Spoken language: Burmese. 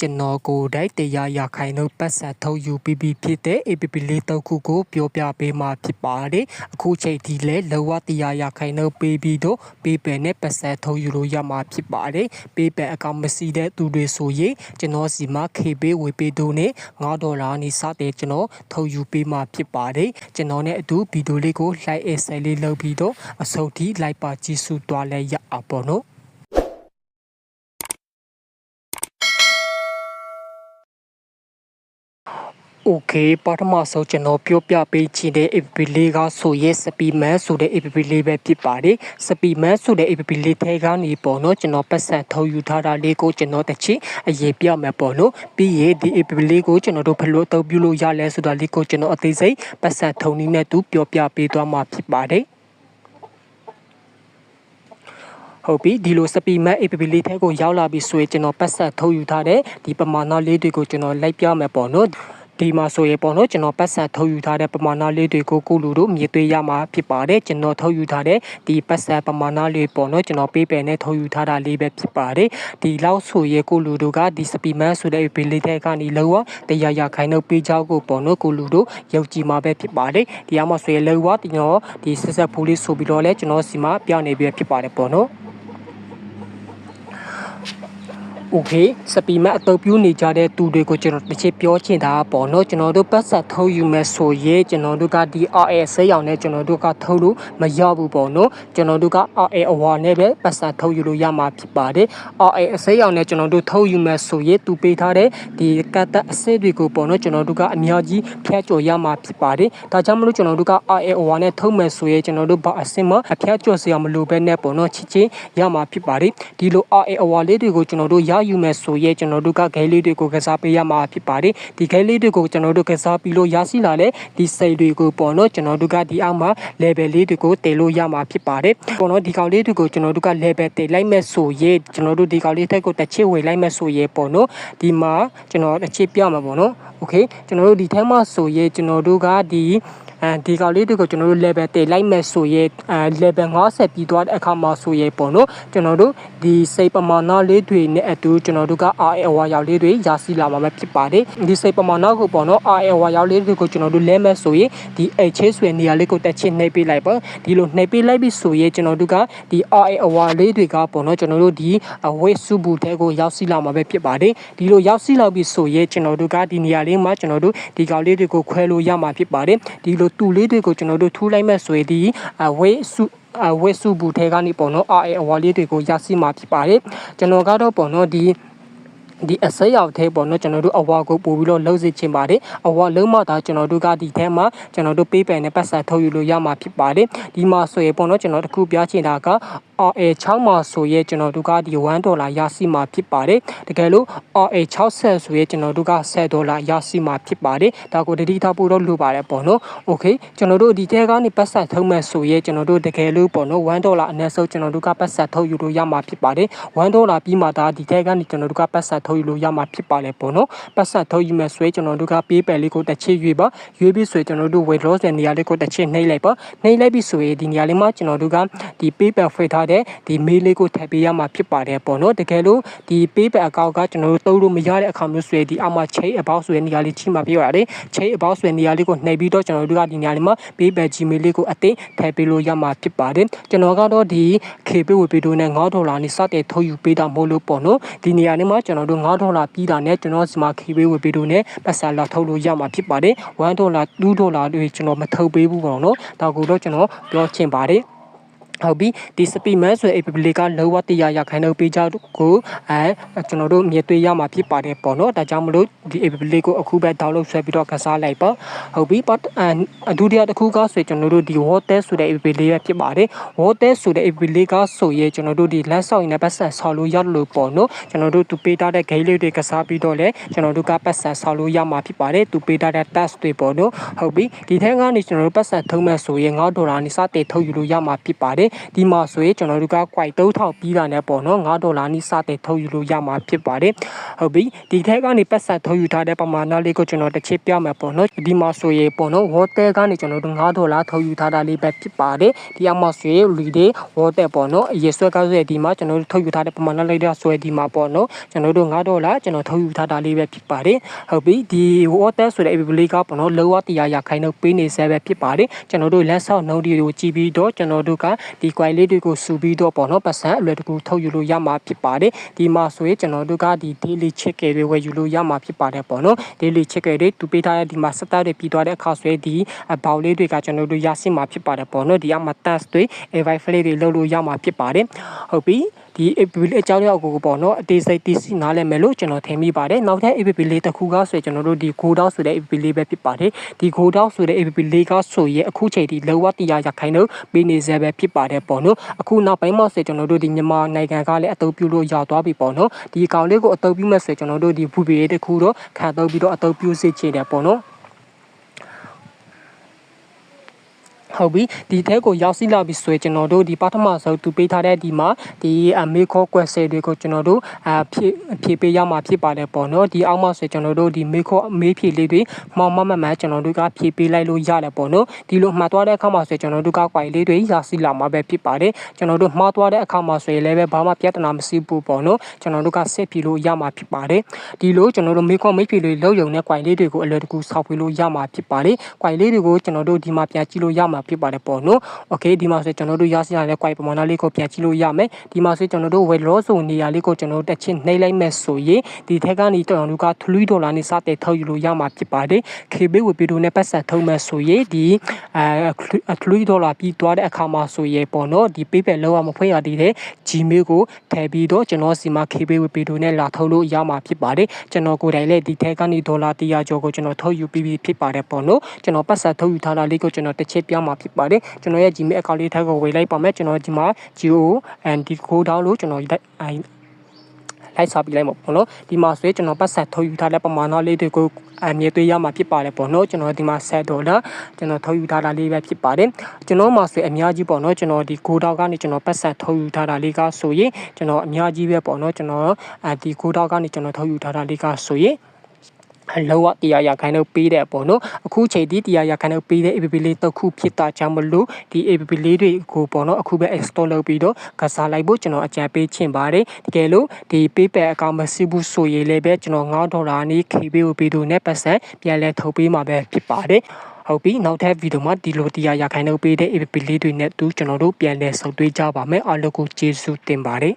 ကျွန်တော်ကိုယ်တိုင်တရားရခိုင်နှုတ်ပတ်စံထုတ်ယူပြီးပြီဖြစ်တဲ့ APP လေးတစ်ခုကိုပြောပြပေးမှာဖြစ်ပါတယ်အခုချိန်ဒီလဲလောကတရားရခိုင်နှုတ်ပေးပြီးတော့ပေးပယ်နဲ့ပတ်စံထုတ်ယူလို့ရမှာဖြစ်ပါတယ်ပေးပယ်အကောင့်မရှိတဲ့သူတွေဆိုရင်ကျွန်တော်စီမှာ KB ဝေပေးတို့နဲ့9ဒေါ်လာနေစတဲ့ကျွန်တော်ထုတ်ယူပေးမှာဖြစ်ပါတယ်ကျွန်တော်နဲ့အတူဗီဒီယိုလေးကို like အစလေးလုပ်ပြီးတော့အဆုံးထိ like ပါကြည့်စုသွားလဲရအောင်ပေါ့နော် Okay ပထမဆုံးကျွန်တော်ပြောပြပေးချင်တဲ့ app လေးကဆိုရဲ Speedman ဆိုတဲ့ app လေးပဲဖြစ်ပါတယ်။ Speedman ဆိုတဲ့ app လေးထဲကနေပေါ့နော်ကျွန်တော်ပတ်စံထုတ်ယူထားတာလေးကိုကျွန်တော်တစ်ချိန်အရေးပြမယ်ပေါ့နော်။ပြီးရင်ဒီ app လေးကိုကျွန်တော်တို့ဘယ်လိုအသုံးပြုလို့ရလဲဆိုတာလေးကိုကျွန်တော်အသေးစိတ်ပတ်စံထုတ်နည်းနဲ့သူပြောပြပေးသွားမှာဖြစ်ပါတယ်။ဟုတ်ပြီဒီလိုစပီမတ် app လေးထဲကိုရောက်လာပြီဆိုရင်ကျွန်တော်ပတ်ဆက်ထုတ်ယူထားတဲ့ဒီပမာဏလေးတွေကိုကျွန်တော်လိုက်ပြမယ်ပေါ့နော် ဒီမှာဆိုရင်ပေါ့နော်ကျွန်တော်ပတ်စံထုတ်ယူထားတဲ့ပမာဏလေးတွေကိုကိုလူတို့မြည်သွေးရမှာဖြစ်ပါတယ်ကျွန်တော်ထုတ်ယူထားတဲ့ဒီပတ်စံပမာဏလေးပေါ့နော်ကျွန်တော်ပေးပယ်နဲ့ထုတ်ယူထားတာလေးပဲဖြစ်ပါတယ်ဒီလောက်ဆိုရင်ကိုလူတို့ကဒီစပီမန်ဆိုတဲ့ APP လေးထဲကနေလောကတရားရခိုင်နှုတ်ပေးကြောက်ကိုပေါ့နော်ကိုလူတို့ယုံကြည်မှာပဲဖြစ်ပါတယ်ဒီအမှဆိုရင်လောကကျွန်တော်ဒီဆက်ဆက်ဖိုးလေးဆိုပြီးတော့လဲကျွန်တော်စီမှာပြနေပြဖြစ်ပါတယ်ပေါ့နော် โอเคစပီမတ်အတုပ်ပြူးနေကြတဲ့သူတွေကိုကျွန်တော်တစ်ချက်ပြောချင်တာပေါ့နော်ကျွန်တော်တို့ပတ်ဆက်ထုတ်ယူမယ်ဆိုရင်ကျွန်တော်တို့ကဒီ RA ဆေးရောင်နဲ့ကျွန်တော်တို့ကထုတ်လို့မရဘူးပေါ့နော်ကျွန်တော်တို့က RA အဝါနဲ့ပဲပတ်ဆက်ထုတ်ယူလို့ရမှာဖြစ်ပါတယ် RA အဆေးရောင်နဲ့ကျွန်တော်တို့ထုတ်ယူမယ်ဆိုရင်သူပေးထားတဲ့ဒီကတ်တက်အဆေးတွေကိုပေါ့နော်ကျွန်တော်တို့ကအများကြီးဖျက်ကျော်ရမှာဖြစ်ပါတယ်ဒါကြောင့်မလို့ကျွန်တော်တို့က RA အဝါနဲ့ထုတ်မယ်ဆိုရင်ကျွန်တော်တို့ဘာအစင်မအဖျက်ကျော်စရာမလိုပဲနဲ့ပေါ့နော်ချစ်ချင်းရမှာဖြစ်ပါတယ်ဒီလို RA အဝါလေးတွေကိုကျွန်တော်တို့ရ ယူမယ်ဆိုရဲကျွန်တော်တို့ကဂဲလေးတွေကိုကစားပေးရမှာဖြစ်ပါတယ်ဒီဂဲလေးတွေကိုကျွန်တော်တို့ကစားပြီးလို့ရရှိလာတဲ့ဒီစိတ်တွေကိုပေါ့နော်ကျွန်တော်တို့ကဒီအောက်မှာ level လေးတွေကိုတည်လို့ရမှာဖြစ်ပါတယ်ပေါ့နော်ဒီကောင်လေးတွေကိုကျွန်တော်တို့က level တည်လိုက်မဲ့ဆိုရဲကျွန်တော်တို့ဒီကောင်လေးထက်ကိုတစ်ချစ်ဝေလိုက်မဲ့ဆိုရဲပေါ့နော်ဒီမှာကျွန်တော်တစ်ချစ်ပြမှာပေါ့နော်โอเคကျွန်တော်တို့ဒီထဲမှာဆိုရဲကျွန်တော်တို့ကဒီ အဲဒီကောင်လေးတွေကိုကျွန်တော်တို့ level တည်လိုက်မယ်ဆိုရင်အဲ level 50ပြီးသွားတဲ့အခါမှာဆိုရင်ပေါ့နော်ကျွန်တော်တို့ဒီစိတ်ပမာဏလေးတွေနဲ့အတူကျွန်တော်တို့က RA ဝါရောက်လေးတွေရရှိလာမှာဖြစ်ပါတယ်ဒီစိတ်ပမာဏကိုပေါ့နော် RA ဝါရောက်လေးတွေကိုကျွန်တော်တို့လဲမယ်ဆိုရင်ဒီ H ဆွေနေရာလေးကိုတက်ချင်းနှိပ်ပေးလိုက်ပါဒီလိုနှိပ်ပေးလိုက်ပြီဆိုရင်ကျွန်တော်တို့ကဒီ RA အဝါလေးတွေကပေါ့နော်ကျွန်တော်တို့ဒီအဝိစုဘူးတဲကိုရောက်ရှိလာမှာပဲဖြစ်ပါတယ်ဒီလိုရောက်ရှိလာပြီဆိုရင်ကျွန်တော်တို့ကဒီနေရာလေးမှာကျွန်တော်တို့ဒီကောင်လေးတွေကိုခွဲလို့ရမှာဖြစ်ပါတယ်ဒီလိုတူလေးတွေကိုကျွန်တော်တို့ထူးလိုက်မဲ့ဆိုရင်ဒီအဝိစုအဝိစုဘူးထဲကနေပေါ့နော် RA အဝါလေးတွေကိုရရှိမှာဖြစ်ပါတယ်ကျွန်တော်ကတော့ပေါ့နော်ဒီဒီအစရောက်သေးပေါ့နော်ကျွန်တော်တို့အဝါကိုပို့ပြီးတော့လှုပ်စေချင်ပါတယ်အဝါလုံးမသားကျွန်တော်တို့ကဒီထဲမှာကျွန်တော်တို့ပေးပယ်နဲ့ပတ်စံထုတ်ယူလို့ရမှာဖြစ်ပါတယ်ဒီမှာဆိုရင်ပေါ့နော်ကျွန်တော်တခုပြချင်တာက RA6 မှာဆိုရဲကျွန်တော်တို့ကဒီ1ဒေါ်လာရရှိမှာဖြစ်ပါတယ်တကယ်လို့ RA60 ဆိုရဲကျွန်တော်တို့က10ဒေါ်လာရရှိမှာဖြစ်ပါတယ်ဒါကိုတတိထားဖို့တော့လိုပါတယ်ပေါ့နော် okay ကျွန်တော်တို့ဒီတဲကနေပတ်ဆက်ထုံးမဲ့ဆိုရဲကျွန်တော်တို့တကယ်လို့ပေါ့နော်1ဒေါ်လာအနည်းဆုံးကျွန်တော်တို့ကပတ်ဆက်ထုတ်ယူလို့ရမှာဖြစ်ပါတယ်1ဒေါ်လာပြီးမှဒါဒီတဲကနေကျွန်တော်တို့ကပတ်ဆက်ထုတ်ယူလို့ရမှာဖြစ်ပါတယ်ပေါ့နော်ပတ်ဆက်ထုတ်ယူမဲ့ဆိုရဲကျွန်တော်တို့က PayPal လေးကိုတစ်ချစ်ရွေးပါရွေးပြီးဆိုရင်ကျွန်တော်တို့ weight loss တဲ့နေရာလေးကိုတစ်ချစ်နှိပ်လိုက်ပါနှိပ်လိုက်ပြီးဆိုရင်ဒီနေရာလေးမှာကျွန်တော်တို့ကဒီ PayPal ဖိတ်ထားတဲ့ဒီ mail လေးကိုထည့်ပေးရမှာဖြစ်ပါတယ်ပေါ့နော်တကယ်လို့ဒီ PayPal account ကကျွန်တော်တို့သုံးလို့မရတဲ့အခါမျိုးဆိုရင်ဒီအောက်မှာ chain about ဆိုတဲ့နေရာလေးချိမှပြရတယ် chain about ဆိုတဲ့နေရာလေးကိုနှိပ်ပြီးတော့ကျွန်တော်တို့ကဒီနေရာလေးမှာ PayPal Gmail လေးကိုအသိထည့်ပေးလို့ရမှာဖြစ်ပါတယ်ကျွန်တော်ကတော့ဒီ KB ဝေပေးတို့နဲ့9ဒေါ်လာနဲ့စတဲ့ထုတ်ယူပေးတာမဟုတ်လို့ပေါ့နော်ဒီနေရာလေးမှာကျွန်တော်တို့9ဒေါ်လာပြီးတာနဲ့ကျွန်တော်ဒီမှာ KB ဝေပေးတို့နဲ့ပတ်စံလာထုတ်လို့ရမှာဖြစ်ပါတယ်1ဒေါ်လာ2ဒေါ်လာတွေကျွန်တော်မထုတ်ပေးဘူးပေါ့နော်ဒါကိုတော့ကျွန်တော်ပြောချင်ပါတယ် ဟုတ်ပြီဒီစပီမန်ဆိုတဲ့ APP လေးကလောဝတရားရခိုင်နှုတ်ပေးကြကိုအဲကျွန်တော်တို့မြင်တွေ့ရမှာဖြစ်ပါတယ်ပေါ့နော်ဒါကြောင့်မလို့ဒီ APP လေးကိုအခုပဲ download ဆွဲပြီးတော့ကစားလိုက်ပါဟုတ်ပြီပတ်အဒုတိယတစ်ခုကဆိုကျွန်တော်တို့ဒီ water ဆိုတဲ့ APP လေးပဲဖြစ်ပါတယ် water ဆိုတဲ့ APP လေးကဆိုရင်ကျွန်တော်တို့ဒီလက်ဆောက်ရင်လည်းပတ်စံဆောက်လို့ရလို့ပေါ့နော်ကျွန်တော်တို့သူပေးထားတဲ့ gate လေးတွေကစားပြီးတော့လဲကျွန်တော်တို့ကပတ်စံဆောက်လို့ရမှာဖြစ်ပါတယ်သူပေးထားတဲ့ task တွေပေါ့နော်ဟုတ်ပြီဒီထဲကနေကျွန်တော်တို့ပတ်စံထုံးမဲ့ဆိုရင်9ဒေါ်လာနေစတဲ့ထုတ်ယူလို့ရမှာဖြစ်ပါတယ်ပါတယ်ဒီမှာဆိုရင်ကျွန်တော်တို့က quite 3000ပြီးတာနဲ့ပေါ့နော်9ဒေါ်လာနီးစတဲ့ထုတ်ယူလို့ရမှာဖြစ်ပါတယ်ဟုတ်ပြီဒီထက်ကနေပတ်စံထုတ်ယူထားတဲ့ပမာဏလေးကိုကျွန်တော်တစ်ချက်ပြမယ်ပေါ့နော်ဒီမှာဆိုရင်ပေါ့နော် water ကနေကျွန်တော်တို့9ဒေါ်လာထုတ်ယူထားတာလေးပဲဖြစ်ပါတယ်ဒီအမှာဆိုရင် read water ပေါ့နော်အရေးဆွဲကားဆိုရင်ဒီမှာကျွန်တော်တို့ထုတ်ယူထားတဲ့ပမာဏလေးတွေဆွဲဒီမှာပေါ့နော်ကျွန်တော်တို့9ဒေါ်လာကျွန်တော်ထုတ်ယူထားတာလေးပဲဖြစ်ပါတယ်ဟုတ်ပြီဒီ water ဆိုတဲ့ app လေးကပေါ့နော်လောကတရားရခိုင်တော့ပေးနေဆဲပဲဖြစ်ပါတယ်ကျွန်တော်တို့လက်ဆောက်နှုတ်တွေကိုကြည့်ပြီးတော့ကျွန်တော်တို့ကဒီ quite လေးတွေကိုစုပြီးတော့ပေါ့နော်ပတ်စံအလွယ်တကူထုတ်ယူလို့ရမှာဖြစ်ပါတယ်ဒီမှာဆိုရင်ကျွန်တော်တို့ကဒီ daily check တွေဝယ်ယူလို့ရမှာဖြစ်ပါတယ်ပေါ့နော် daily check တွေသူပေးထားတဲ့ဒီမှာစတားတွေပြီးသွားတဲ့အခါဆိုရင်ဒီဘောက်လေးတွေကကျွန်တော်တို့ရရှိမှာဖြစ်ပါတယ်ပေါ့နော်ဒီအမှာ task တွေ invite file တွေလုပ်လို့ရမှာဖြစ်ပါတယ်ဟုတ်ပြီ ဒီ app လေးအကြောင်းအရာကိုပေါ့နော်အသေးစိတ်သိစီနားလည်မယ်လို့ကျွန်တော်ထင်မိပါတယ်နောက်ထပ် app လေးတစ်ခုကဆိုရင်ကျွန်တော်တို့ဒီ go down ဆိုတဲ့ app လေးပဲဖြစ်ပါတယ်ဒီ go down ဆိုတဲ့ app လေးကဆိုရင်အခုချိန်ဒီလောကတရားရခိုင်တော့ပေးနေဆဲပဲဖြစ်ပါတယ်ပေါ့နော်အခုနောက်ပိုင်းမှာဆိုကျွန်တော်တို့ဒီမြန်မာနိုင်ငံကလည်းအသုံးပြုလို့ရသွားပြီပေါ့နော်ဒီအကောင်လေးကိုအသုံးပြုမဲ့ဆိုကျွန်တော်တို့ဒီ VPA တစ်ခုတော့ခံသုံးပြီးတော့အသုံးပြုစေချင်တယ်ပေါ့နော် ဟုတ်ပြီဒီထဲကိုရောက်စီလာပြီဆိုရင်ကျွန်တော်တို့ဒီပထမဆုံးသူပေးထားတဲ့ဒီမှာဒီအမေခေါ် question တွေကိုကျွန်တော်တို့အဖြည့်ဖြည့်ပေးရမှာဖြစ်ပါတယ်ပေါ့နော်ဒီအောက်မှာဆိုကျွန်တော်တို့ဒီမေခေါ်မေးဖြည့်လေးတွေမောင်မမမကျွန်တော်တို့ကဖြည့်ပေးလိုက်လို့ရတယ်ပေါ့နော်ဒီလိုမှတ်သွားတဲ့အခါမှာဆိုကျွန်တော်တို့က quite လေးတွေရစီလာမှာပဲဖြစ်ပါတယ်ကျွန်တော်တို့မှားသွားတဲ့အခါမှာဆိုရင်လည်းဘာမှပြဿနာမရှိဘူးပေါ့နော်ကျွန်တော်တို့ကဆက်ဖြည့်လို့ရမှာဖြစ်ပါတယ်ဒီလိုကျွန်တော်တို့မေခေါ်မေးဖြည့်လေးလောက်ယုံတဲ့ quite လေးတွေကိုအလွယ်တကူဆောက်ပေးလို့ရမှာဖြစ်ပါတယ် quite လေးတွေကိုကျွန်တော်တို့ဒီမှာပြန်ကြည့်လို့ရမှာဖြစ်ပါတယ်ပေါ့နော်။ Okay ဒီမှာဆိုကျွန်တော်တို့ရရှိရတဲ့ quite ပမာဏလေးကိုပြန်ကြည့်လို့ရမယ်။ဒီမှာဆိုကျွန်တော်တို့ weight loss ဆိုနေရာလေးကိုကျွန်တော်တို့တက်ချင်းနှိပ်လိုက်မယ်ဆိုရင်ဒီထက်ကနေကျွန်တော်တို့က3ဒေါ်လာနဲ့စတဲ့ထုတ်ယူလို့ရမှာဖြစ်ပါတယ်။ KB ဝယ်ပြီးတော့နဲ့ပတ်စံထုတ်မယ်ဆိုရင်ဒီအဲ3ဒေါ်လာပြီးသွားတဲ့အခါမှာဆိုရင်ပေါ့နော်ဒီ PayPal လောက်အောင်မဖွင့်ရသေးတဲ့ Gmail ကိုထည့်ပြီးတော့ကျွန်တော်စီမှာ KB ဝယ်ပြီးတော့နဲ့လာထုတ်လို့ရမှာဖြစ်ပါတယ်။ကျွန်တော်ကိုယ်တိုင်လည်းဒီထက်ကနေဒေါ်လာ100ကျော်ကိုကျွန်တော်ထုတ်ယူပြီးပြီဖြစ်ပါတယ်ပေါ့နော်။ကျွန်တော်ပတ်စံထုတ်ယူထားတာလေးကိုကျွန်တော်တစ်ချက်ပြမှာဖြစ်ပါတယ်။ကျွန်တော်ရဲ့ Gmail account လေးထပ်ကိုဝေလိုက်ပါမယ်ကျွန်တော်ဒီမှာ Geo and the code down လို့ကျွန်တော်လိုက်စားပြလိုက်မှာပေါ့နော်ဒီမှာဆိုရင်ကျွန်တော်ပတ်ဆက်ထုတ်ယူထားတဲ့ပမာဏလေးတွေကိုအမြဲတွေ့ရမှာဖြစ်ပါတယ်ပေါ့နော်ကျွန်တော်ဒီမှာ7ဒေါ်လာကျွန်တော်ထုတ်ယူထားတာလေးပဲဖြစ်ပါတယ်ကျွန်တော်မှာဆိုရင်အများကြီးပေါ့နော်ကျွန်တော်ဒီကိုတောက်ကနေကျွန်တော်ပတ်ဆက်ထုတ်ယူထားတာလေးကဆိုရင်ကျွန်တော်အများကြီးပဲပေါ့နော်ကျွန်တော်အဲဒီကိုတောက်ကနေကျွန်တော်ထုတ်ယူထားတာလေးကဆိုရင် အလောကတရားရခိုင်တော့ပေးတဲ့ပေါ့နော်အခုချိန်ဒီတရားရခိုင်တော့ပေးတဲ့ APP လေးတစ်ခုဖြစ်တာကြောင့်မလို့ဒီ APP လေးတွေကိုပေါ့နော်အခုပဲ install လုပ်ပြီးတော့ကစားလိုက်ဖို့ကျွန်တော်အကြံပေးချင်ပါတယ်တကယ်လို့ဒီ PayPal account မရှိဘူးဆိုရင်လည်းပဲကျွန်တော်9ဒေါ်လာနေ KB ကိုပေးလို့နဲ့ပတ်စံပြန်လဲထုတ်ပေးမှာပဲဖြစ်ပါတယ်ဟုတ်ပြီနောက်ထပ်ဗီဒီယိုမှာဒီလိုတရားရခိုင်တော့ပေးတဲ့ APP လေးတွေနဲ့တူကျွန်တော်တို့ပြန်လဲဆုပ်သွေးကြပါမယ်အားလုံးကိုကျေးဇူးတင်ပါတယ်